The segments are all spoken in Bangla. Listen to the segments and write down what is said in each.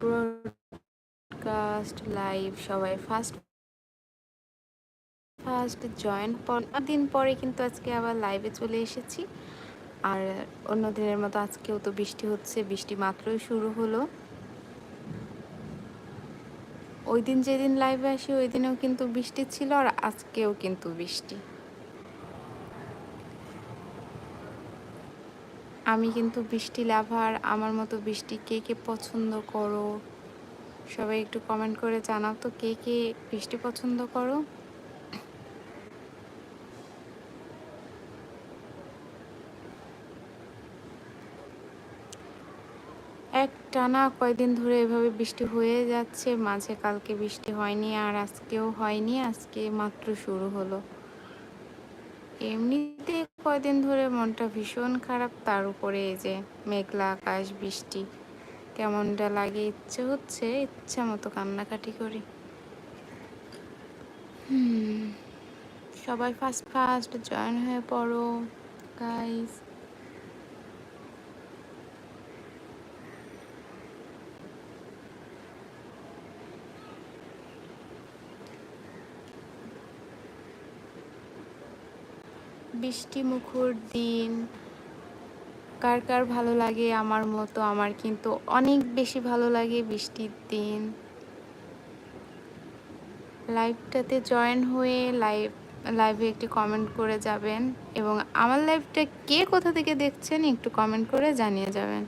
ব্রডকাস্ট লাইভ সবাই ফার্স্ট ফার্স্ট জয়েন দিন পরে কিন্তু আজকে আবার লাইভে চলে এসেছি। আর অন্য দিনের মতো আজকেও তো বৃষ্টি হচ্ছে, বৃষ্টি মাত্রই শুরু হলো। ওই দিন যেদিন লাইভে আসি, ওই দিনেও কিন্তু বৃষ্টি ছিল আর আজকেও কিন্তু বৃষ্টি। আমি কিন্তু বৃষ্টি লাভার, আমার মতো বৃষ্টি কে কে পছন্দ করো? সবাই একটু কমেন্ট করে জানাও তো কে কে বৃষ্টি পছন্দ করো। এক টানা কয়দিন ধরে এভাবে বৃষ্টি হয়ে যাচ্ছে, মাঝে কালকে বৃষ্টি হয়নি আর আজকেও হয়নি, আজকে মাত্র শুরু হলো। এমনিতে কয়দিন ধরে মনটা ভীষণ খারাপ, তার উপরে এই যে মেঘলা আকাশ, বৃষ্টি, কেমনটা লাগে ইচ্ছে হচ্ছে, ইচ্ছা মতো কান্নাকাটি করি। সবাই ফার্স্ট ফার্স্ট জয়েন হয়ে পড়ো গাইস বৃষ্টি মুখর দিন। কার কার ভালো লাগে আমার মতো? আমার কিন্তু অনেক বেশি ভালো লাগে বৃষ্টির দিন। লাইভটাতে জয়েন হয়ে লাইভ, লাইভে একটি কমেন্ট করে যাবেন এবং আমার লাইভটা কে কোথা থেকে দেখছেন একটু কমেন্ট করে জানিয়ে যাবেন।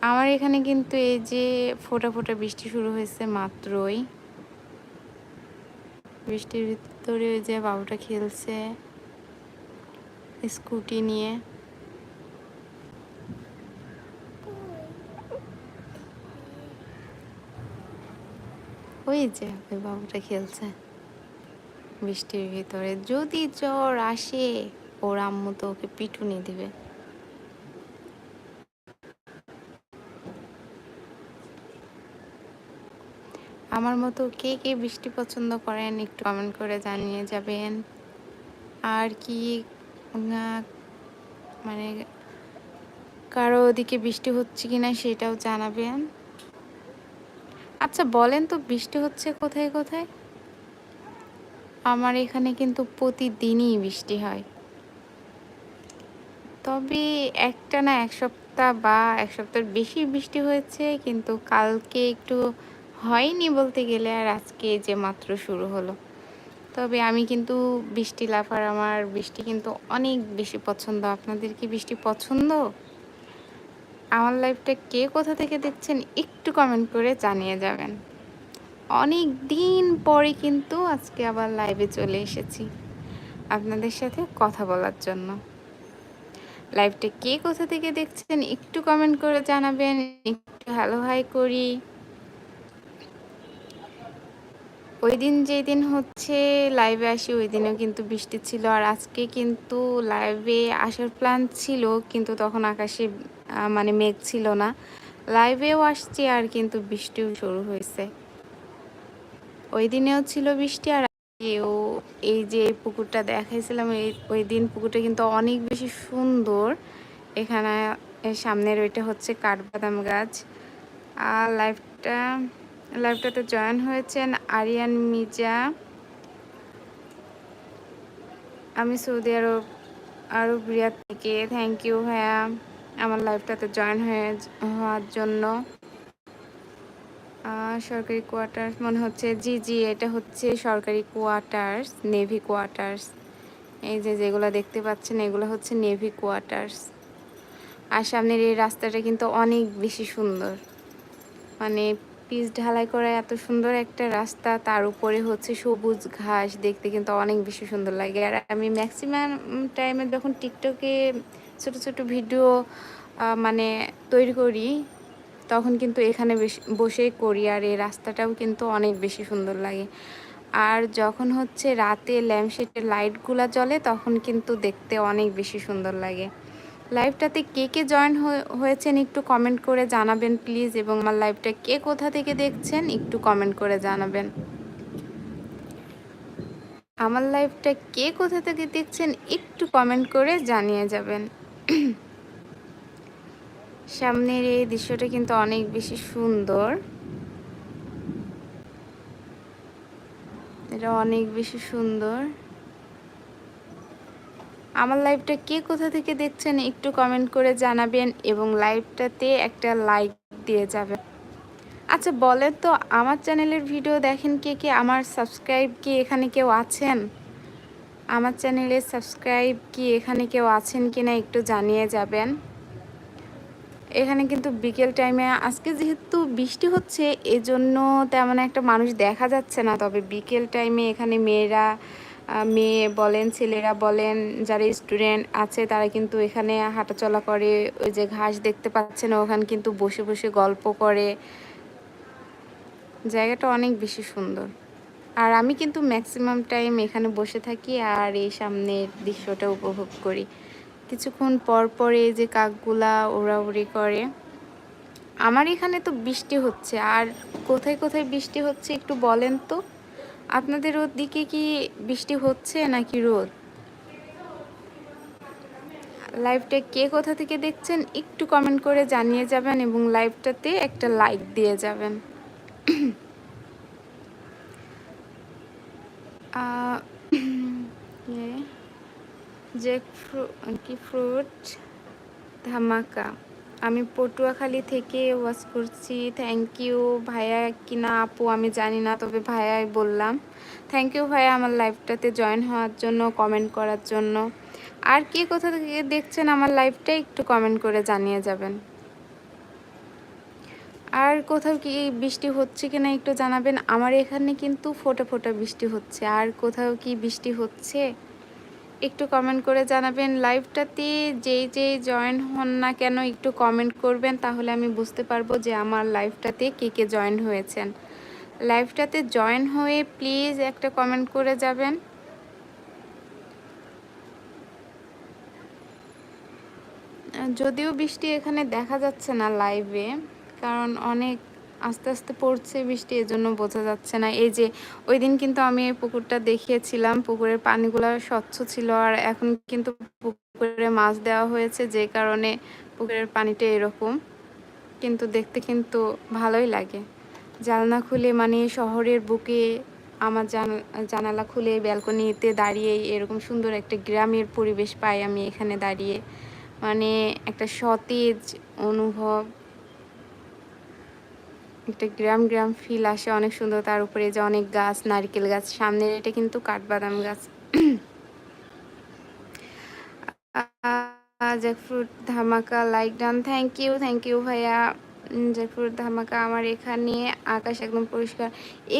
আমার এখানে কিন্তু এই যে ফোটা ফোটা বৃষ্টি শুরু হয়েছে মাত্রই। বৃষ্টির ভিতরে ওই যে বাবুটা খেলছে। স্কুটি নিয়ে। ওই যে, ওই বাবুটা খেলছে। বৃষ্টির ভিতরে। যদি জ্বর আসে, ওর আম্মু তো ওকে পিটুনি দিবে। আমার মতো কে কে বৃষ্টি পছন্দ করেন একটু কমেন্ট করে জানিয়ে যাবেন। আর কি মানে কারও ওদিকে বৃষ্টি হচ্ছে কিনা সেটাও জানাবেন। আচ্ছা বলেন তো বৃষ্টি হচ্ছে কোথায় কোথায়? আমার এখানে কিন্তু প্রতিদিনই বৃষ্টি হয়। তবে একটা না এক সপ্তাহ বা এক সপ্তাহের বেশি বৃষ্টি হয়েছে, কিন্তু কালকে একটু হয়নি বলতে গেলে, আর আজকে যে মাত্র শুরু হলো। তবে আমি কিন্তু বৃষ্টি লাফার আমার বৃষ্টি কিন্তু অনেক বেশি পছন্দ। আপনাদের কি বৃষ্টি পছন্দ? আমার লাইফটা কে কোথা থেকে দেখছেন একটু কমেন্ট করে জানিয়ে যাবেন। অনেক দিন পরে কিন্তু আজকে আবার লাইভে চলে এসেছি আপনাদের সাথে কথা বলার জন্য। লাইভটা কে কোথা থেকে দেখছেন একটু কমেন্ট করে জানাবেন, একটু হ্যালো হাই করি। ওই দিন যেদিন হচ্ছে লাইভে আসি ওই দিনেও কিন্তু বৃষ্টি ছিল। আর আজকে কিন্তু লাইভে আসার প্ল্যান ছিল, কিন্তু তখন আকাশে মানে মেঘ ছিল না। লাইভেও আসছি আর কিন্তু বৃষ্টিও শুরু হয়েছে। ওই দিনেও ছিল বৃষ্টি আর ও এই যে পুকুরটা দেখাইছিলাম ওই দিন পুকুরটা কিন্তু অনেক বেশি সুন্দর। এখানে সামনের ওইটা হচ্ছে কাঠবাদাম গাছ। আর লাইফটা লাইভটাতে জয়েন হয়েছেন আরিয়ান মির্জা। আমি সৌদি আরব আরব, রিয়াদ থেকে। থ্যাংক ইউ ভাইয়া। আমার লাইভটাতে জয়েন হয়ে, হওয়ার জন্য। সরকারি কোয়ার্টার্স মনে হচ্ছে, জি জি, এটা হচ্ছে সরকারি কোয়ার্টার্স নেভি কোয়ার্টার্স এই যে যেগুলো দেখতে পাচ্ছেন, এগুলো হচ্ছে নেভি কোয়ার্টার্স আর সামনের এই রাস্তাটা কিন্তু অনেক বেশি সুন্দর। মানে পিচ ঢালাই করা এত সুন্দর একটা রাস্তা, তার উপরে হচ্ছে সবুজ ঘাস, দেখতে কিন্তু অনেক বেশি সুন্দর লাগে। আর আমি ম্যাক্সিমাম টাইমে যখন টিকটকে ছোট ছোট ভিডিও মানে তৈরি করি, তখন কিন্তু এখানে বসেই করি, আর এই রাস্তাটাও কিন্তু অনেক বেশি সুন্দর লাগে। আর যখন হচ্ছে রাতে ল্যাম্পশেটের লাইটগুলো জ্বলে, তখন কিন্তু দেখতে অনেক বেশি সুন্দর লাগে। লাইভটাতে কে কে জয়েন হয়েছেন একটু কমেন্ট করে জানাবেন প্লিজ এবং আমার লাইভটা কে কোথা থেকে দেখছেন একটু কমেন্ট করে জানাবেন। আমার লাইভটা কে কোথা থেকে দেখছেন একটু কমেন্ট করে জানিয়ে যাবেন। সামনের এই দৃশ্যটা কিন্তু অনেক বেশি সুন্দর। এটা অনেক বেশি সুন্দর। আমার লাইভটা কে কোথা থেকে দেখছেন একটু কমেন্ট করে জানাবেন এবং লাইভটাতে একটা লাইক দিয়ে যাবেন। আচ্ছা বলেন তো, আমার চ্যানেলের ভিডিও দেখেন কে কে? আমার সাবস্ক্রাইব কি এখানে কেউ আছেন? আমার চ্যানেলে সাবস্ক্রাইব কি এখানে কেউ আছেন কি না একটু জানিয়ে যাবেন। এখানে কিন্তু বিকেল টাইমে আজকে যেহেতু বৃষ্টি হচ্ছে, এজন্য তেমন একটা মানুষ দেখা যাচ্ছে না, তবে বিকেল টাইমে এখানে মেয়েরা মেয়ে বলেন, ছেলেরা বলেন, যারা স্টুডেন্ট আছে, তারা কিন্তু এখানে হাঁটাচলা করে। ওই যে ঘাস দেখতে পাচ্ছেন, ওখানে কিন্তু বসে বসে গল্প করে। জায়গাটা অনেক বেশি সুন্দর। আর আমি কিন্তু ম্যাক্সিমাম টাইম এখানে বসে থাকি আর এই সামনের দৃশ্যটা উপভোগ করি। কিছুক্ষণ পর পরে যে কাকগুলা ওড়াউড়ি করে। আমার এখানে তো বৃষ্টি হচ্ছে, আর কোথায় কোথায় বৃষ্টি হচ্ছে একটু বলেন তো। আপনাদের দিকে কি বৃষ্টি হচ্ছে নাকি রোদ? লাইভটা কে কোথা থেকে দেখছেন একটু কমেন্ট করে জানিয়ে যাবেন এবং লাইভটাতে একটা লাইক দিয়ে যাবেন। যে কি ফ্রুট ধামাকা। আমি পটুয়াখালী থেকে ওয়াচ করছি। থ্যাংক ইউ ভাইয়া কিনা আপু, আমি জানি না, তবে ভাইয়াই বললাম। থ্যাংক ইউ ভাইয়া, আমার লাইভটাতে জয়েন হওয়ার জন্য কমেন্ট করার জন্য। আর কে কোথা থেকে দেখছেন আমার লাইভটা একটু কমেন্ট করে জানিয়ে যাবেন। আর কোথাও কি বৃষ্টি হচ্ছে কিনা একটু জানাবেন। আমার এখানে কিন্তু ফোটা ফোটা বৃষ্টি হচ্ছে। আর কোথাও কি বৃষ্টি হচ্ছে? একটু কমেন্ট করে জানাবেন। লাইভটাতে যেই যেই জয়েন হন না কেন একটু কমেন্ট করবেন, তাহলে আমি বুঝতে পারব যে আমার লাইভটাতে কে কে জয়েন হয়েছেন। লাইভটাতে জয়েন হয়ে প্লিজ একটা কমেন্ট করে যাবেন। যদিও বৃষ্টি এখানে দেখা যাচ্ছে না লাইভে কারণ অনেক আস্তে আস্তে পড়ছে বৃষ্টি, এজন্য বোঝা যাচ্ছে না। এই যে ওই দিন কিন্তু আমি এই পুকুরটা দেখিয়েছিলাম, পুকুরের পানিগুলো স্বচ্ছ ছিল আর এখন কিন্তু পুকুরে মাছ দেওয়া হয়েছে, যে কারণে পুকুরের পানিটা এরকম। কিন্তু দেখতে কিন্তু ভালোই লাগে। জানলা খুলে মানে শহরের বুকে আমার জানালা খুলে ব্যালকনিতে দাঁড়িয়ে এরকম সুন্দর একটা গ্রামের পরিবেশ পাই আমি এখানে দাঁড়িয়ে। মানে একটা সতেজ অনুভব একটা গ্রাম গ্রাম ফিল আসে, অনেক সুন্দর। তার উপরে যে অনেক গাছ, নারকেল গাছ, সামনের এটা কিন্তু কাঠবাদাম গাছ। Jackfruit Dhamaka like done thank you thank you ভাইয়া। জ্যাকফ্রুট ধামাকা আমার এখানে। আকাশ একদম পরিষ্কার।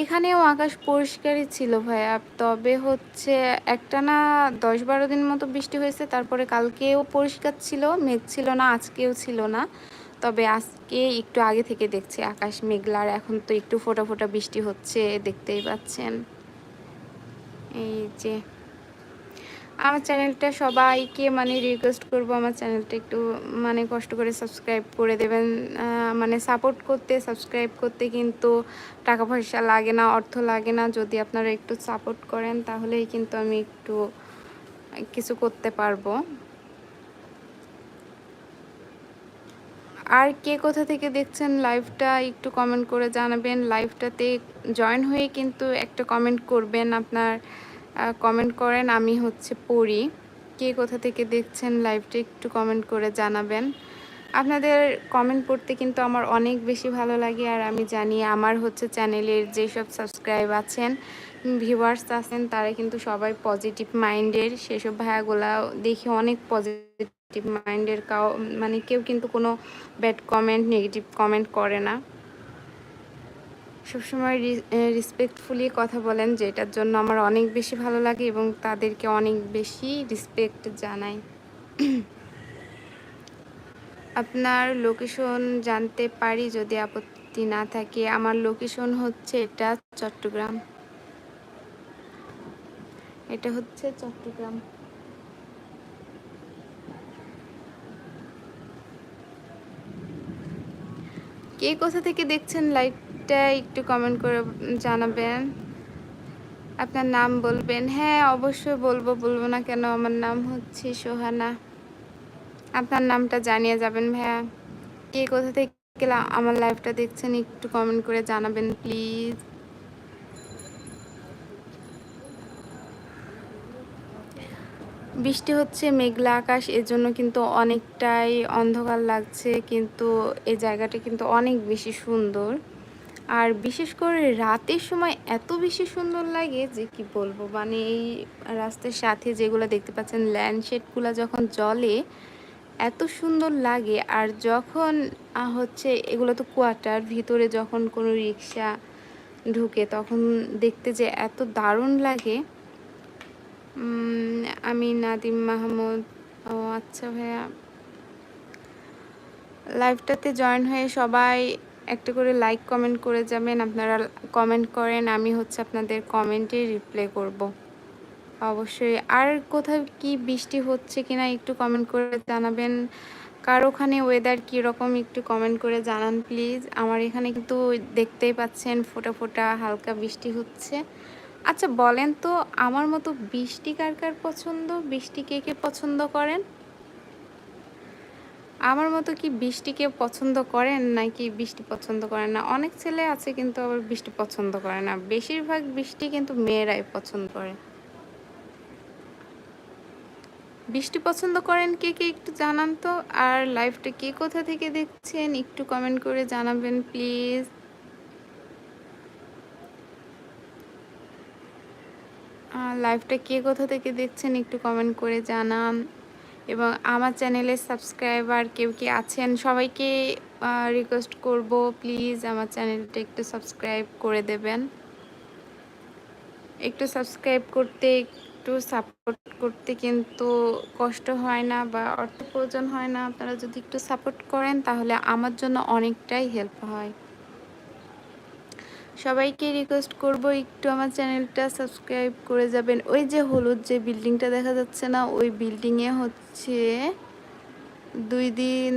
এখানেও আকাশ পরিষ্কারই ছিল ভাইয়া। তবে হচ্ছে একটা না দশ বারো দিন মতো বৃষ্টি হয়েছে। তারপরে কালকেও পরিষ্কার ছিল, মেঘ ছিল না, আজকেও ছিল না। তবে আজকে একটু আগে থেকে দেখছি আকাশ মেঘলার এখন তো একটু ফোটা ফোটা বৃষ্টি হচ্ছে, দেখতেই পাচ্ছেন। এই যে, আমার চ্যানেলটা সবাইকে মানে রিকোয়েস্ট করব, আমার চ্যানেলটা একটু মানে কষ্ট করে সাবস্ক্রাইব করে দেবেন। মানে সাপোর্ট করতে সাবস্ক্রাইব করতে কিন্তু টাকা পয়সা লাগে না, অর্থ লাগে না। যদি আপনারা একটু সাপোর্ট করেন, তাহলেই কিন্তু আমি একটু কিছু করতে পারব। আর কে কোথা থেকে দেখছেন লাইভটা একটু কমেন্ট করে জানাবেন। লাইভটাতে জয়েন হয়ে কিন্তু একটা কমেন্ট করবেন, আপনার কমেন্ট করেন। আমি হচ্ছে পড়ি। কে কোথা থেকে দেখছেন লাইভটা একটু কমেন্ট করে জানাবেন। আপনাদের কমেন্ট পড়তে কিন্তু আমার অনেক বেশি ভালো লাগে। আর আমি জানি আমার হচ্ছে চ্যানেলের যেসব সাবস্ক্রাইব আছেন ভিউয়ার্স আছেন, তারা কিন্তু সবাই পজিটিভ মাইন্ডের সেসব ভাইয়াগুলা দেখে অনেক পজিটিভ নেগেটিভ মাইন্ডের কাউ মানে কেউ কিন্তু কোনো ব্যাড কমেন্ট নেগেটিভ কমেন্ট করে না। সবসময় রেসপেক্টফুলি কথা বলেন, যেটার জন্য আমার অনেক বেশি ভালো লাগে এবং তাদেরকে অনেক বেশি রেসপেক্ট জানাই। আপনার লোকেশন জানতে পারি যদি আপত্তি না থাকে। আমার লোকেশন হচ্ছে এটা চট্টগ্রাম। এটা হচ্ছে চট্টগ্রাম। কে কোথা থেকে দেখছেন লাইভটা একটু কমেন্ট করে জানাবেন। আপনার নাম বলবেন। হ্যাঁ অবশ্যই বলব বলব না কেন, আমার নাম হচ্ছে সোহানা। আপনার নামটা জানিয়ে যাবেন ভাইয়া। কে কোথা থেকে আমার লাইভটা দেখছেন একটু কমেন্ট করে জানাবেন প্লিজ বৃষ্টি হচ্ছে, মেঘলা আকাশ এর জন্য কিন্তু অনেকটাই অন্ধকার লাগছে, কিন্তু এই জায়গাটা কিন্তু অনেক বেশি সুন্দর। আর বিশেষ করে রাতের সময় এত বেশি সুন্দর লাগে যে কি বলব মানে এই রাস্তার সাথে যেগুলো দেখতে পাচ্ছেন, ল্যান্ডশেডগুলো যখন জলে এত সুন্দর লাগে। আর যখন হচ্ছে এগুলো তো কোয়ার্টার, ভিতরে যখন কোনো রিক্সা ঢুকে, তখন দেখতে যে এত দারুণ লাগে। আমি নাদিম মাহমুদ। ও আচ্ছা ভাইয়া। লাইভটাতে জয়েন হয়ে সবাই একটা করে লাইক কমেন্ট করে যাবেন। আপনারা কমেন্ট করেন, আমি হচ্ছে আপনাদের কমেন্টে রিপ্লাই করব। অবশ্যই। আর কোথাও কি বৃষ্টি হচ্ছে কিনা একটু কমেন্ট করে জানাবেন। কার ওখানে ওয়েদার কীরকম একটু কমেন্ট করে জানান প্লিজ আমার এখানে কিন্তু দেখতেই পাচ্ছেন, ফোটা ফোটা হালকা বৃষ্টি হচ্ছে। আচ্ছা বলেন তো আমার মতো বৃষ্টি কার কার পছন্দ? বৃষ্টি কে কে পছন্দ করেন? আমার মতো কি বৃষ্টিকে পছন্দ করেন নাকি বৃষ্টি পছন্দ করেন না? অনেক ছেলে আছে কিন্তু আবার বৃষ্টি পছন্দ করে না। বেশিরভাগ বৃষ্টি কিন্তু মেয়েরাই পছন্দ করে। বৃষ্টি পছন্দ করেন কে কে একটু জানান তো। আর লাইভটা কে কোথা থেকে দেখছেন? একটু কমেন্ট করে জানাবেন প্লিজ লাইভটা কে কোথা থেকে দেখছেন একটু কমেন্ট করে জানান। এবং আমার চ্যানেলের সাবস্ক্রাইবার কেউ কি আছেন, সবাইকে রিকোয়েস্ট করব প্লিজ আমার চ্যানেলটা একটু সাবস্ক্রাইব করে দেবেন। একটু সাবস্ক্রাইব করতে, একটু সাপোর্ট করতে কিন্তু কষ্ট হয় না বা অর্থ প্রয়োজন হয় না। আপনারা যদি একটু সাপোর্ট করেন, তাহলে আমার জন্য অনেকটাই হেল্প হয়। সবাইকে রিকোয়েস্ট করব, একটু আমার চ্যানেলটা সাবস্ক্রাইব করে যাবেন। ওই যে হলুদ যে বিল্ডিংটা দেখা যাচ্ছে না, ওই বিল্ডিংয়ে হচ্ছে দুই দিন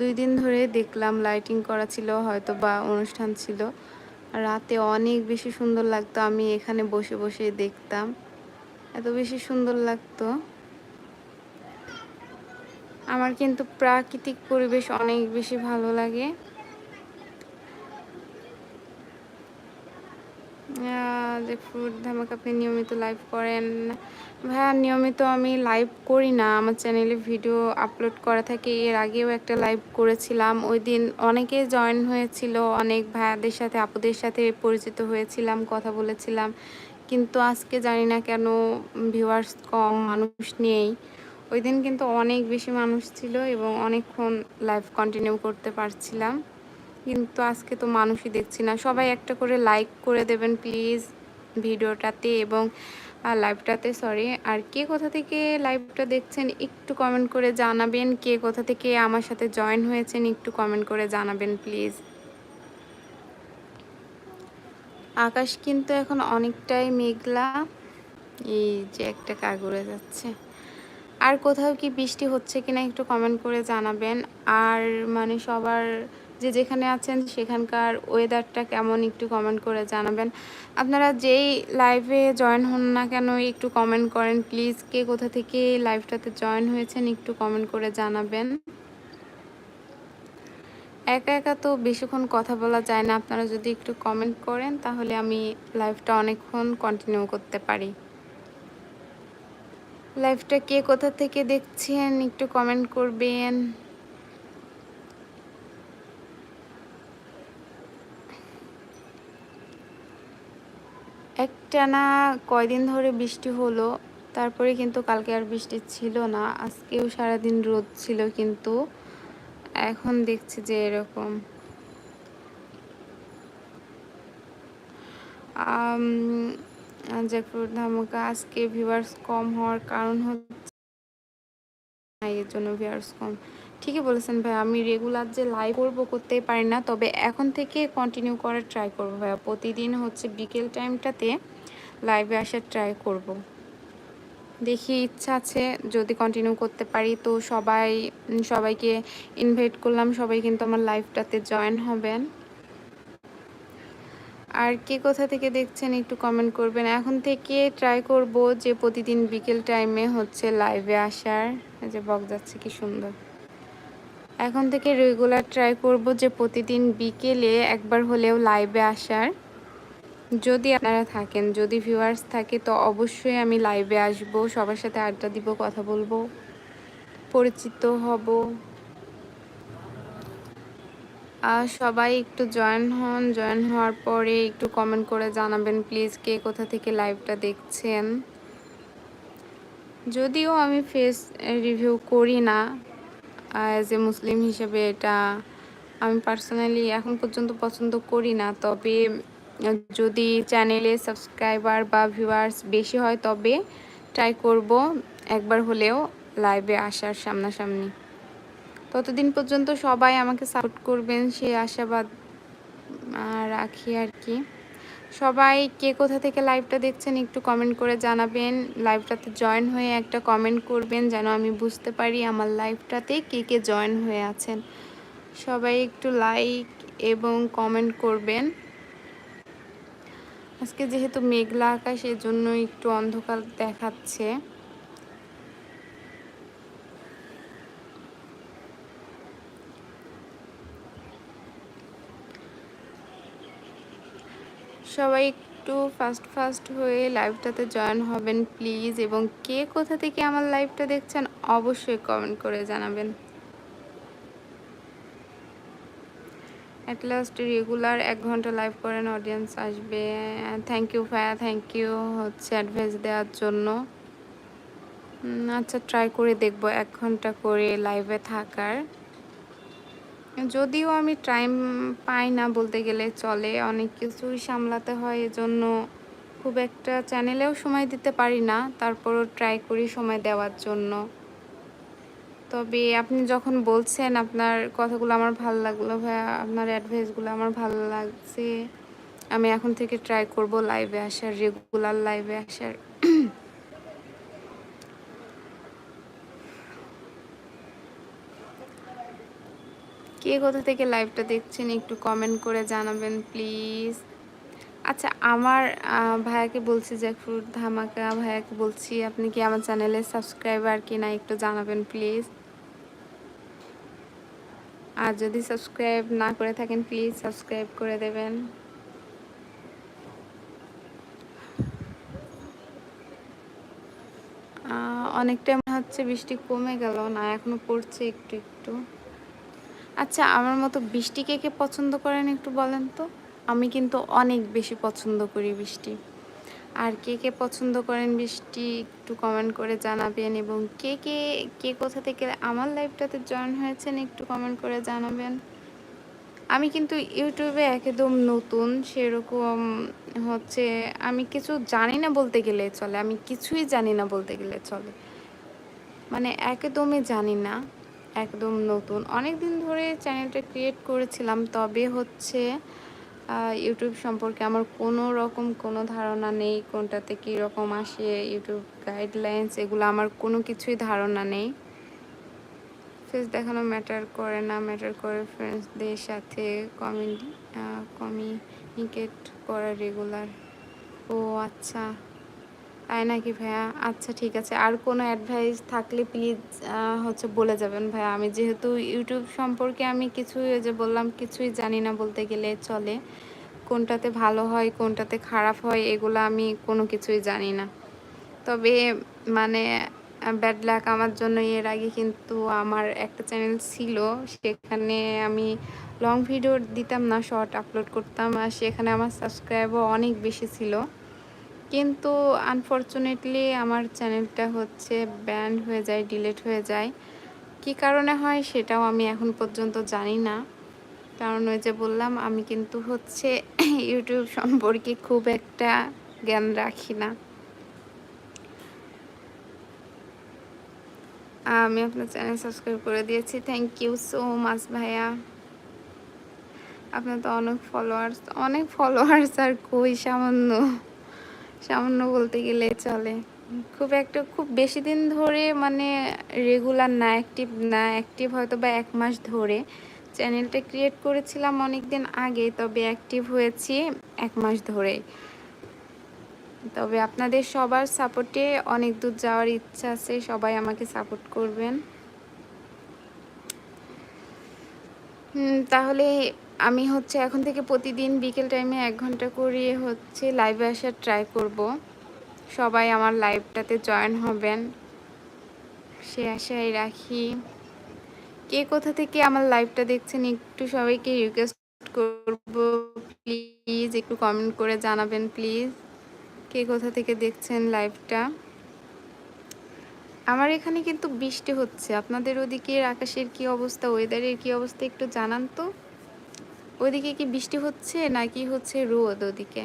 দুই দিন ধরে দেখলাম লাইটিং করা ছিল, হয়তো বা অনুষ্ঠান ছিল। রাতে অনেক বেশি সুন্দর লাগতো, আমি এখানে বসে বসে দেখতাম। এত বেশি সুন্দর লাগতো। আমার কিন্তু প্রাকৃতিক পরিবেশ অনেক বেশি ভালো লাগে। যে ফ্রুট ধামাক আপনি নিয়মিত লাইভ করেন। ভাইয়া, নিয়মিত আমি লাইভ করি না। আমার চ্যানেলে ভিডিও আপলোড করা থাকে। এর আগেও একটা লাইভ করেছিলাম। ওই দিন অনেকে জয়েন হয়েছিল। অনেক ভাইয়াদের সাথে, আপুদের সাথে পরিচিত হয়েছিলাম, কথা বলেছিলাম। কিন্তু আজকে জানি না কেন ভিউয়ার্স কম, মানুষ নেই। ওই দিন কিন্তু অনেক বেশি মানুষ ছিল এবং অনেকক্ষণ লাইভ কন্টিনিউ করতে পারছিলাম। কিন্তু আজকে তো মানুষই দেখছি না। সবাই একটা করে লাইক করে দেবেন প্লিজ ভিডিওটাতে এবং লাইভটাতে সরি আর কে কোথা থেকে লাইভটা দেখছেন একটু কমেন্ট করে জানাবেন। কে কোথা থেকে আমার সাথে জয়েন হয়েছেন একটু কমেন্ট করে জানাবেন প্লিজ আকাশ কিন্তু এখন অনেকটাই মেঘলা। এই যে একটা কাগড়ে যাচ্ছে। আর কোথাও কি বৃষ্টি হচ্ছে কিনা একটু কমেন্ট করে জানাবেন। আর মানে সবার যে যেখানে আছেন সেখানকার ওয়েদারটা কেমন একটু কমেন্ট করে জানাবেন। আপনারা যেই লাইভে জয়েন হন না কেন একটু কমেন্ট করেন প্লিজ কে কোথা থেকে লাইভটাতে জয়েন হয়েছেন একটু কমেন্ট করে জানাবেন। একা একা তো বেশিক্ষণ কথা বলা যায় না, আপনারা যদি একটু কমেন্ট করেন তাহলে আমি লাইভটা অনেকক্ষণ কন্টিনিউ করতে পারি। লাইভটা কে কোথা থেকে দেখছেন একটু কমেন্ট করবেন। একটানা কয়দিন ধরে বৃষ্টি হলো, তারপরে কিন্তু কালকে আর বৃষ্টি ছিল না, আজকেও সারাদিন রোদ ছিল কিন্তু এখন দেখছি যে এরকম। জ্যাকফ্রুট ধামাকা, আজকে ভিউয়ার্স কম হওয়ার কারণ হচ্ছে এর জন্য ভিউয়ার্স কম। ঠিকই বলেছেন ভাই, আমি রেগুলার যে লাইভ করব করতেই পারি না, তবে এখন থেকে কন্টিনিউ করার ট্রাই করব ভাইয়া। প্রতিদিন হচ্ছে বিকেল টাইমটাতে লাইভে আসার ট্রাই করব। দেখি ইচ্ছা আছে যদি কন্টিনিউ করতে পারি। তো সবাই, সবাইকে ইনভাইট করলাম। সবাই কিন্তু আমার লাইভটাতে জয়েন হবেন। আর কে কোথা থেকে দেখছেন একটু কমেন্ট করবেন। এখন থেকে ট্রাই করব যে প্রতিদিন বিকেল টাইমে হচ্ছে লাইভে আসার। যে বক যাচ্ছে, কি সুন্দর। এখন থেকে রেগুলার ট্রাই করব যে প্রতিদিন বিকেলে একবার হলেও লাইভে আসার। যদি আপনারা থাকেন, যদি ভিউয়ার্স থাকে, তো অবশ্যই আমি লাইভে আসব, সবার সাথে আড্ডা দিব, কথা বলব, পরিচিত হব। আর সবাই একটু জয়েন হন জয়েন হওয়ার পরে একটু কমেন্ট করে জানাবেন প্লিজ কে কোথা থেকে লাইভটা দেখছেন? যদিও আমি ফেস রিভিউ করি না অ্যাজ এ মুসলিম হিসেবে এটা আমি পার্সোনালি এখন পর্যন্ত পছন্দ করি না, তবে যদি চ্যানেলে সাবস্ক্রাইবার বা ভিউয়ার্স বেশি হয়, তবে ট্রাই করব একবার হলেও লাইভে আসার সামনাসামনি। ততদিন পর্যন্ত সবাই আমাকে সাপোর্ট করবেন সেই আশাবাদ। রাখি আর কি। সবাই কে কোথা থেকে লাইভটা দেখছেন একটু কমেন্ট করে জানাবেন। লাইভটাতে জয়েন হয়ে একটা কমেন্ট করবেন, যেন আমি বুঝতে পারি আমার লাইভটাতে কে কে জয়েন হয়ে আছেন। সবাই একটু লাইক এবং কমেন্ট করবেন। আজকে যেহেতু মেঘলা আকাশ, এজন্য একটু অন্ধকার দেখাচ্ছে। সবাই একটু ফাস্ট ফাস্ট হয়ে লাইভটাতে জয়েন হবেন প্লিজ এবং কে কোথা থেকে আমার লাইভটা দেখছেন, অবশ্যই কমেন্ট করে জানাবেন। অ্যাট লাস্ট রেগুলার এক ঘণ্টা লাইভ করেন অডিয়েন্স আসবে। থ্যাংক ইউ ভাইয়া থ্যাংক ইউ হচ্ছে অ্যাডভাইস দেওয়ার জন্য। আচ্ছা ট্রাই করে দেখব, এক ঘণ্টা করে লাইভে থাকার। যদিও আমি টাইম পাই না বলতে গেলে চলে, অনেক কিছুই সামলাতে হয়, এজন্য খুব একটা চ্যানেলেও সময় দিতে পারি না, তারপরও ট্রাই করি সময় দেওয়ার জন্য। তবে আপনি যখন বলছেন আপনার কথাগুলো আমার ভালো লাগল, ভাইয়া, আপনার অ্যাডভাইসগুলো আমার ভালো লাগছে। আমি এখন থেকে ট্রাই করব লাইভে আসার রেগুলার লাইভে আসার। কে কোথা থেকে লাইভটা দেখছেন একটু কমেন্ট করে জানাবেন প্লিজ আচ্ছা আমার ভাইয়াকে বলছি জ্যাকফ্রুট ধামাকা, ভাইয়াকে বলছি, আপনি কি আমার চ্যানেলে সাবস্ক্রাইবার কি না একটু জানাবেন প্লিজ আর যদি সাবস্ক্রাইব না করে থাকেন, প্লিজ সাবস্ক্রাইব করে দেবেন। অনেকটা মনে হচ্ছে বৃষ্টি কমে গেল, না, এখনও পড়ছে একটু একটু। আচ্ছা আমার মতো বৃষ্টি কে কে পছন্দ করেন একটু বলেন তো? আমি কিন্তু অনেক বেশি পছন্দ করি বৃষ্টি। আর কে কে পছন্দ করেন বৃষ্টি একটু কমেন্ট করে জানাবেন এবং কে কে কে কোথা থেকে আমার লাইফটাতে জয়েন হয়েছেন একটু কমেন্ট করে জানাবেন। আমি কিন্তু ইউটিউবে একদম নতুন, সেরকম হচ্ছে আমি কিছু জানি না বলতে গেলে চলে, আমি কিছুই জানি না বলতে গেলে চলে। মানে একদমই জানি না, একদম নতুন। অনেক দিন ধরে চ্যানেলটা ক্রিয়েট করেছিলাম, তবে হচ্ছে ইউটিউব সম্পর্কে আমার কোনো রকম কোনো ধারণা নেই, কোনটাতে কী রকম আসে ইউটিউব গাইডলাইন্স এগুলো আমার কোনো কিছুই ধারণা নেই। ফেস দেখানো ম্যাটার করে না ম্যাটার করে ফ্রেন্ডসদের সাথে কমিউনি কমিউনিকেট করা রেগুলার ও আচ্ছা। তাই নাকি ভাইয়া? আচ্ছা ঠিক আছে। আর কোনো অ্যাডভাইস থাকলে প্লিজ হচ্ছে বলে যাবেন ভাইয়া। আমি যেহেতু ইউটিউব সম্পর্কে আমি কিছুই যে বললাম, কিছুই জানি না বলতে গেলে চলে। কোনটাতে ভালো হয়, কোনটাতে খারাপ হয়, এগুলো আমি কোনো কিছুই জানি না। তবে মানে ব্যাড লাক আমার জন্য এর আগে কিন্তু আমার একটা চ্যানেল ছিল, সেখানে আমি লং ভিডিও দিতাম না শর্ট আপলোড করতাম। আর সেখানে আমার সাবস্ক্রাইবও অনেক বেশি ছিল। কিন্তু আনফর্চুনেটলি আমার চ্যানেলটা হচ্ছে ব্যান্ড হয়ে যায় ডিলেট হয়ে যায়। কি কারণে হয় সেটাও আমি এখন পর্যন্ত জানি না। কারণ ওই যে বললাম, আমি কিন্তু হচ্ছে ইউটিউব সম্পর্কে খুব একটা জ্ঞান রাখি না। আমি আপনার চ্যানেল সাবস্ক্রাইব করে দিয়েছি। থ্যাংক ইউ সো মাচ ভাইয়া। আপনার তো অনেক ফলোয়ার্স অনেক ফলোয়ার্স আর কই সামান্য। সামান্য বলতে গেলে চলে। খুব একটা, খুব বেশি দিন ধরে মানে রেগুলার না অ্যাক্টিভ না অ্যাক্টিভ হয়তো বা এক মাস ধরে। চ্যানেলটা ক্রিয়েট করেছিলাম অনেক দিন আগে, তবে অ্যাক্টিভ হয়েছি এক মাস ধরে। তবে আপনাদের সবার সাপোর্টে অনেক দূর যাওয়ার ইচ্ছা আছে, সবাই আমাকে সাপোর্ট করবেন। তাহলে আমি হচ্ছে এখন থেকে প্রতিদিন বিকেল টাইমে এক ঘণ্টা করে হচ্ছে লাইভে আসার ট্রাই করব। সবাই আমার লাইভটাতে জয়েন হবেন। সে আশায় রাখি। কে কোথা থেকে আমার লাইভটা দেখছেন একটু সবাইকে রিকোয়েস্ট করব প্লিজ একটু কমেন্ট করে জানাবেন প্লিজ কে কোথা থেকে দেখছেন লাইভটা আমার এখানে কিন্তু বৃষ্টি হচ্ছে। আপনাদের ওদিকের আকাশের কি অবস্থা ওয়েদারের কি অবস্থা একটু জানান তো। ওদিকে কি বৃষ্টি হচ্ছে নাকি হচ্ছে রোদ ওদিকে?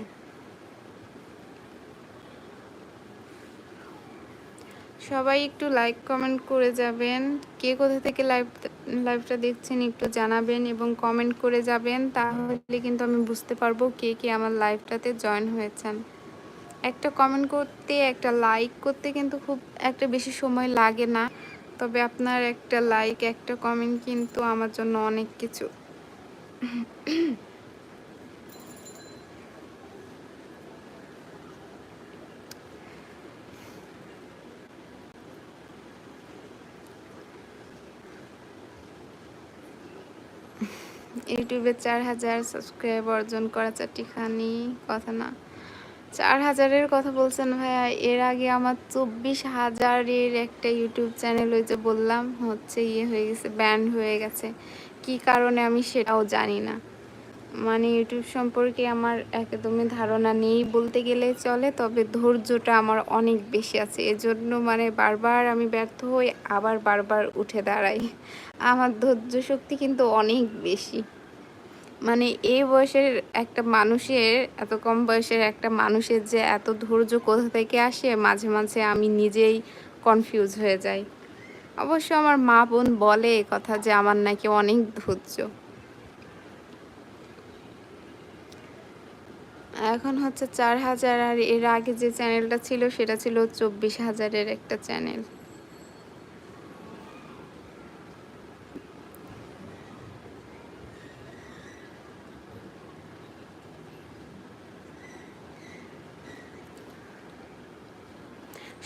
সবাই একটু লাইক কমেন্ট করে যাবেন। কে কোথা থেকে লাইভ লাইভটা দেখছেন একটু জানাবেন এবং কমেন্ট করে যাবেন। তাহলে কিন্তু আমি বুঝতে পারব কে কে আমার লাইভটাতে জয়েন হয়েছেন। একটা কমেন্ট করতে, একটা লাইক করতে কিন্তু খুব একটা বেশি সময় লাগে না। তবে আপনার একটা লাইক একটা কমেন্ট কিন্তু আমার জন্য অনেক কিছু। ইউটিউবে চার হাজার সাবস্ক্রাইব অর্জন করা চারটিখানি কথা না। চার হাজারের কথা বলছেন ভাইয়া, এর আগে আমার চব্বিশ হাজারের একটা ইউটিউব চ্যানেল ওই যে বললাম, হচ্ছে ইয়ে হয়ে গেছে ব্যান্ড হয়ে গেছে। কি কারণে আমি সেটাও জানি না। মানে ইউটিউব সম্পর্কে আমার একদমই ধারণা নেই বলতে গেলে চলে, তবে ধৈর্যটা আমার অনেক বেশি আছে। এজন্য মানে বারবার আমি ব্যর্থ হই, আবার বারবার উঠে দাঁড়াই। আমার ধৈর্য শক্তি কিন্তু অনেক বেশি। মানে এই বয়সের একটা মানুষের, এত কম বয়সের একটা মানুষের যে এত ধৈর্য কোথা থেকে আসে, মাঝে মাঝে আমি নিজেই কনফিউজ হয়ে যাই। অবশ্য আমার মা বোন বলে কথা যে আমার নাকি অনেক ধৈর্য। এখন হচ্ছে চার হাজার আর এর আগে যে চ্যানেলটা ছিল সেটা ছিল চব্বিশ হাজারের একটা চ্যানেল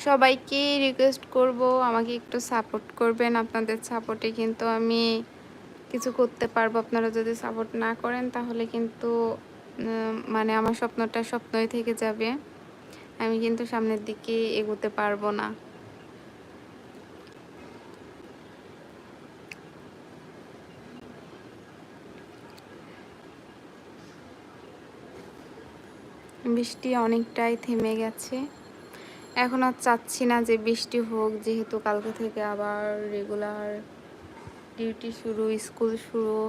সবাইকে রিকোয়েস্ট করব, আমাকে একটু সাপোর্ট করবেন, আপনাদের সাপোর্টে কিন্তু আমি কিছু করতে পারব। আপনারা যদি সাপোর্ট না করেন, তাহলে কিন্তু মানে আমার স্বপ্নটা স্বপ্নই থেকে যাবে। আমি কিন্তু সামনের দিকে এগোতে পারব না। বৃষ্টি অনেকটাই থেমে গেছে। এখন আর চাচ্ছি না যে বৃষ্টি হোক, যেহেতু কালকে থেকে আবার রেগুলার ডিউটি শুরু স্কুল শুরু।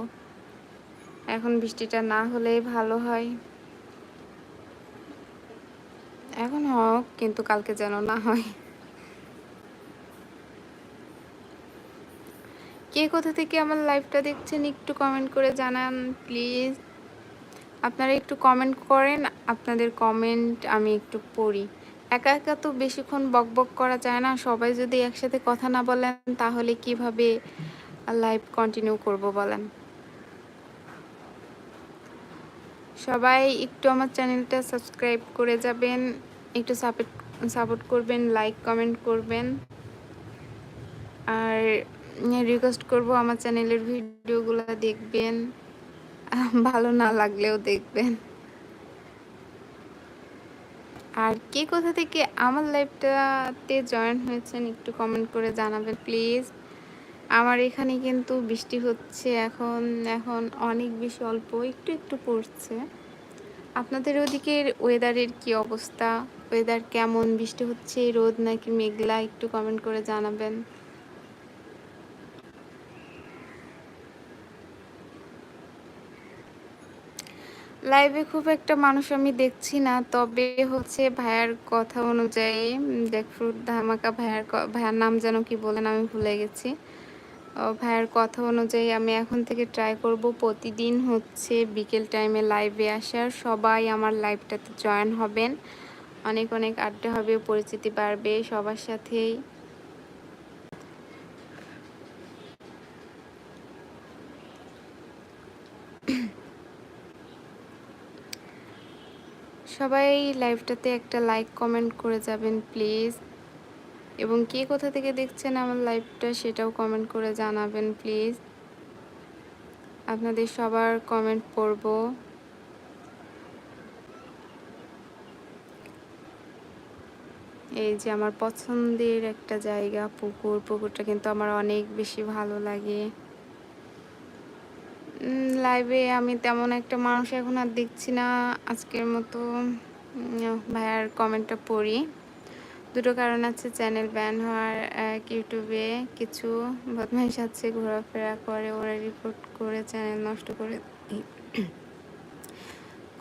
এখন বৃষ্টিটা না হলেই ভালো হয়। এখন হোক, কিন্তু কালকে যেন না হয়। কে কোথা থেকে আমার লাইভটা দেখছেন একটু কমেন্ট করে জানান প্লিজ আপনারা একটু কমেন্ট করেন, আপনাদের কমেন্ট আমি একটু পড়ি। একা একা তো বেশিক্ষণ বক বক করা যায় না। সবাই যদি একসাথে কথা না বলেন, তাহলে কীভাবে লাইভ কন্টিনিউ করব বলেন? সবাই একটু আমার চ্যানেলটা সাবস্ক্রাইব করে যাবেন, একটু সাপোর্ট সাপোর্ট করবেন লাইক কমেন্ট করবেন। আর রিকোয়েস্ট করব আমার চ্যানেলের ভিডিওগুলো দেখবেন, ভালো না লাগলেও দেখবেন। আর কে কোথা থেকে আমার লাইফটাতে জয়েন হয়েছেন একটু কমেন্ট করে জানাবেন প্লিজ আমার এখানে কিন্তু বৃষ্টি হচ্ছে এখন এখন অনেক বেশি অল্প, একটু একটু পড়ছে। আপনাদের ওদিকের ওয়েদারের কি অবস্থা? ওয়েদার কেমন? বৃষ্টি হচ্ছে, রোদ নাকি মেঘলা? একটু কমেন্ট করে জানাবেন। লাইভে খুব একটা মানুষ আমি দেখছি না, তবে হচ্ছে ভাইয়ার কথা অনুযায়ী দেখ ফ্রুট ধামাকা ভাইয়ার ভাইয়ার নাম যেন কি বলেন আমি ভুলে গেছি। ভাইয়ার কথা অনুযায়ী আমি এখন থেকে ট্রাই করব প্রতিদিন হচ্ছে বিকেল টাইমে লাইভে আসার। সবাই আমার লাইভটাতে জয়েন হবেন। অনেক অনেক আড্ডা হবে, পরিচিতি বাড়বে, সবার সাথেই সবাই লাইভটাতে একটা লাইক কমেন্ট করে যাবেন প্লিজ এবং কে কোথা থেকে দেখছেন আমার লাইভটা সেটাও কমেন্ট করে জানাবেন প্লিজ আপনাদের সবার কমেন্ট পড়ব। এই যে আমার পছন্দের একটা জায়গা, পুকুর। পুকুরটা কিন্তু আমার অনেক বেশি ভালো লাগে। লাইভে আমি তেমন একটা মানুষ এখন আর দেখছি না। আজকের মতো ভাইয়ার কমেন্টটা পড়ি। দুটো কারণ আছে চ্যানেল ব্যান হওয়ার ইউটিউবে কিছু বদমাইশ আছে, ঘোরাফেরা করে, ওরা রিপোর্ট করে চ্যানেল নষ্ট করে।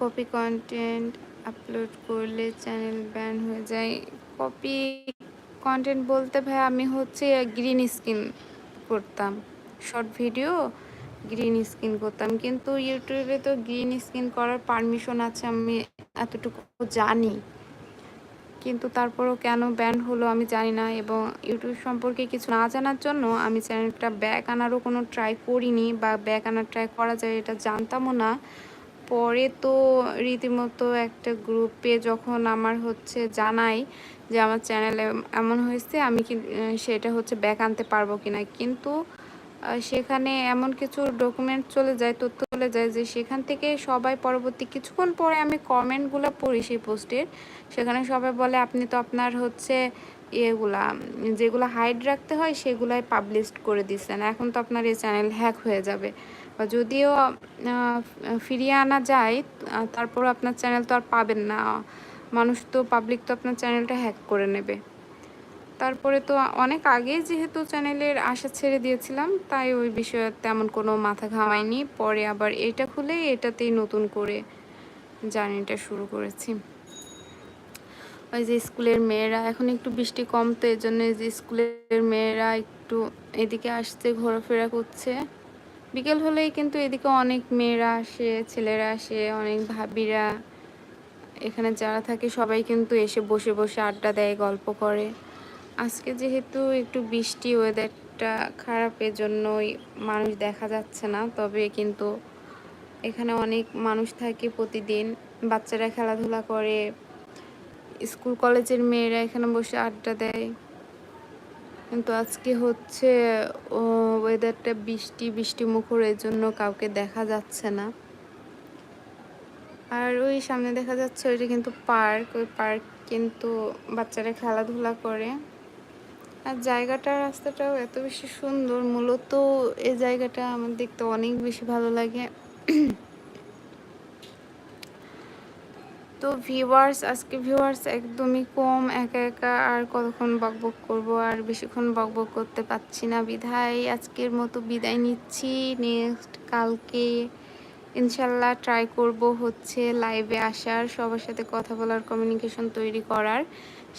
কপি কন্টেন্ট আপলোড করলে চ্যানেল ব্যান হয়ে যায়। কপি কন্টেন্ট বলতে ভাই আমি হচ্ছে গ্রিন স্ক্রিন করতাম। শর্ট ভিডিও গ্রিন স্ক্রিন করতাম। কিন্তু ইউটিউবে তো গ্রিন স্ক্রিন করার পারমিশন আছে আমি এতটুকু জানি। কিন্তু তারপরও কেন ব্যান হলো আমি জানি না এবং ইউটিউব সম্পর্কে কিছু না জানার জন্য আমি চ্যানেলটা ব্যাক আনারও কোনো ট্রাই করিনি বা ব্যাক আনার ট্রাই করা যায় এটা জানতামও না। পরে তো রীতিমতো একটা গ্রুপে যখন আমার হচ্ছে জানাই যে আমার চ্যানেলে এমন হয়েছে আমি কি, সেটা হচ্ছে ব্যাক আনতে পারব কিনা। কিন্তু সেখানে এমন কিছু ডকুমেন্ট চলে যায়, তথ্য চলে যায় যে সেখান থেকে সবাই পরবর্তী কিছুক্ষণ পরে আমি কমেন্টগুলো পড়ি সেই পোস্টের সেখানে সবাই বলে, আপনি তো আপনার হচ্ছে ইয়েগুলা, যেগুলো হাইড রাখতে হয় সেগুলাই পাবলিশ করে দিচ্ছেন এখন তো আপনার এই চ্যানেল হ্যাক হয়ে যাবে। বা যদিও ফিরিয়ে আনা যায় তারপর আপনার চ্যানেল তো আর পাবেন না। মানুষ তো পাবলিক তো আপনার চ্যানেলটা হ্যাক করে নেবে। তারপরে তো অনেক আগে যেহেতু চ্যানেলের আশা ছেড়ে দিয়েছিলাম, তাই ওই বিষয়ে তেমন কোনো মাথা ঘামায়নি। পরে আবার এটা খুলে এটাতেই নতুন করে জার্নিটা শুরু করেছি। ওই যে স্কুলের মেয়েরা, এখন একটু বৃষ্টি কম তো এই জন্য যে স্কুলের মেয়েরা একটু এদিকে আসতে ঘোরাফেরা করছে। বিকেল হলেই কিন্তু এদিকে অনেক মেয়েরা আসে, ছেলেরা আসে, অনেক ভাবিরা। এখানে যারা থাকে সবাই কিন্তু এসে বসে বসে আড্ডা দেয়, গল্প করে। আজকে যেহেতু একটু বৃষ্টি ওয়েদারটা খারাপের জন্যই মানুষ দেখা যাচ্ছে না। তবে কিন্তু এখানে অনেক মানুষ থাকে প্রতিদিন। বাচ্চারা খেলাধুলা করে, স্কুল কলেজের মেয়েরা এখানে বসে আড্ডা দেয়। কিন্তু আজকে হচ্ছে ওয়েদারটা বৃষ্টি বৃষ্টি মুখর এর জন্য কাউকে দেখা যাচ্ছে না। আর ওই সামনে দেখা যাচ্ছে ওইটা কিন্তু পার্ক, ওই পার্ক কিন্তু বাচ্চারা খেলাধুলা করে। আর জায়গাটা, রাস্তাটাও এত বেশি সুন্দর। মূলত এই জায়গাটা আমার দেখতে অনেক বেশি ভালো লাগে। তো ভিউয়ার্স আজকে ভিউয়ার্স একদমই কম, একা একা আর কতক্ষণ বকবক করব? আর বেশিক্ষণ বকবক করতে পারছি না। বিধায় আজকের মতো বিদায় নিচ্ছি। নেক্সট কালকে ইনশাল্লাহ ট্রাই করব হচ্ছে লাইভে আসার, সবার সাথে কথা বলার কমিউনিকেশন তৈরি করার।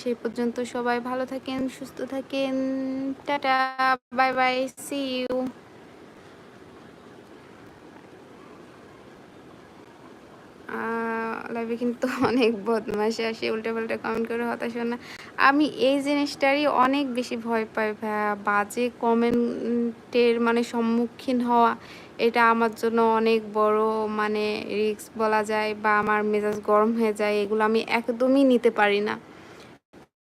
সেই পর্যন্ত সবাই ভালো থাকেন, সুস্থ থাকেন। Tata, bye bye see you লাইভে কিন্তু অনেক বদমাসে আসে উল্টে পাল্টে কমেন্ট করে হতাশ না। আমি এই জিনিসটারই অনেক বেশি ভয় পাই ভাইয়া। বাজে কমেন্টের মানে সম্মুখীন হওয়া, এটা আমার জন্য অনেক বড় মানে রিস্ক বলা যায় বা আমার মেজাজ গরম হয়ে যায়, এগুলো আমি একদমই নিতে পারি না।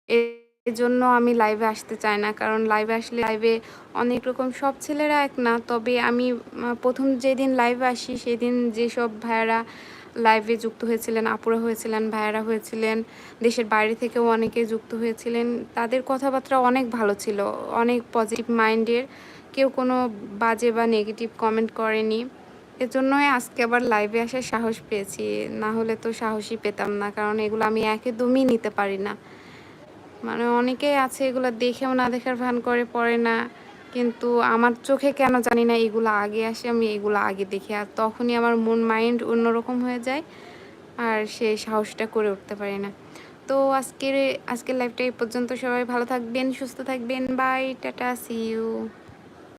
এই জন্য আমি লাইভে আসতে চাই না। কারণ লাইভে আসলে লাইভে অনেক রকম সব ছেলেরা এক না। তবে আমি প্রথম যেদিন লাইভে আসি, সেদিন যেসব ভাইয়ারা লাইভে যুক্ত হয়েছিলেন, আপুরা হয়েছিলেন, ভাইয়ারা হয়েছিলেন, দেশের বাইরে থেকেও অনেকে যুক্ত হয়েছিলেন, তাদের কথাবার্তা অনেক ভালো ছিল। অনেক পজিটিভ মাইন্ডের কেউ কোনো বাজে বা নেগেটিভ কমেন্ট করেনি। এজন্যই আজকে আবার লাইভে আসার সাহস পেয়েছি। না হলে তো সাহসই পেতাম না। কারণ এগুলো আমি একদমই নিতে পারি না। মানে অনেকেই আছে এগুলো দেখেও না দেখার ভান করে, পড়ে না। কিন্তু আমার চোখে কেন জানি না এগুলো আগে আসে, আমি এগুলো আগে দেখি। আর তখনই আমার মন মাইন্ড অন্যরকম হয়ে যায় আর সেই সাহসটা করে উঠতে পারি না। তো আজকের আজকের লাইফটা এই পর্যন্ত। সবাই ভালো থাকবেন, সুস্থ থাকবেন। By tata C you